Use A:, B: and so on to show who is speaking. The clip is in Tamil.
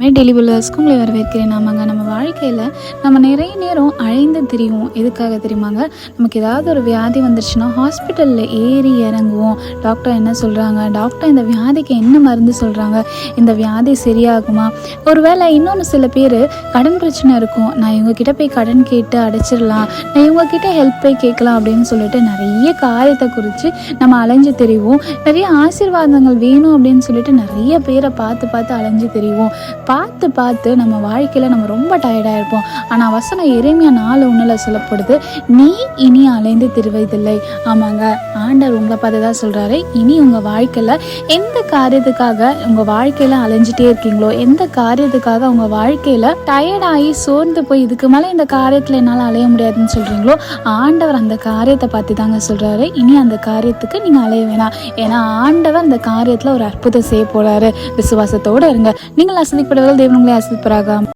A: டெய்லி புல்லர்ஸ்க்கு உங்களை வரவேற்கிறேன். ஆமாங்க நம்ம வாழ்க்கையில் நம்ம நிறைய நேரம் அழைந்து தெரியும் எதுக்காக தெரியுமாங்க? நமக்கு ஏதாவது ஒரு வியாதி வந்துருச்சுன்னா ஹாஸ்பிட்டலில் ஏறி இறங்குவோம். டாக்டர் என்ன சொல்கிறாங்க டாக்டர் இந்த வியாதிக்கு என்ன மருந்து சொல்கிறாங்க இந்த வியாதி சரியாகுமா? ஒருவேளை இன்னொன்று சில பேர் கடன் பிரச்சனை இருக்கும். நான் இவங்கக்கிட்ட போய் கடன் கேட்டு அடைச்சிடலாம். நான் இவங்கக்கிட்ட ஹெல்ப் போய் கேட்கலாம் அப்படின்னு சொல்லிட்டு நிறைய காரியத்தை குறித்து நம்ம அலைஞ்சு தெரிவோம். நிறைய ஆசீர்வாதங்கள் வேணும் அப்படின்னு சொல்லிட்டு நிறைய பேரை பார்த்து பார்த்து அலைஞ்சு தெரிவோம். பார்த்து பார்த்து நம்ம வாழ்க்கையில் நம்ம ரொம்ப டயர்டாக இருப்போம். ஆனால் வசனம் எளிமையாக நாலு ஒன்றில் சொல்லப்படுது நீ இனி அலைந்து திருவதில்லை. ஆமாங்க. ஆண்டவர் உங்களை பார்த்து தான் சொல்கிறாரு இனி உங்கள் வாழ்க்கையில் எந்த காரியத்துக்காக உங்கள் வாழ்க்கையில் அலைஞ்சிட்டே இருக்கீங்களோ எந்த காரியத்துக்காக உங்கள் வாழ்க்கையில் டயர்டாகி சோர்ந்து போய் இதுக்கு மேலே இந்த காரியத்தில் என்னால் அலைய முடியாதுன்னு சொல்கிறீங்களோ ஆண்டவர் அந்த காரியத்தை பார்த்து தாங்க சொல்கிறாரு இனி அந்த காரியத்துக்கு நீங்கள் அலைய வேணாம். ஏன்னா ஆண்டவர் அந்த காரியத்தில் ஒரு அற்புதம் செய்ய போகிறாரு விசுவாசத்தோடு இருங்க. நீங்கள் அசதிப்பட தேவன் உங்களை ஆசிரிப்பராக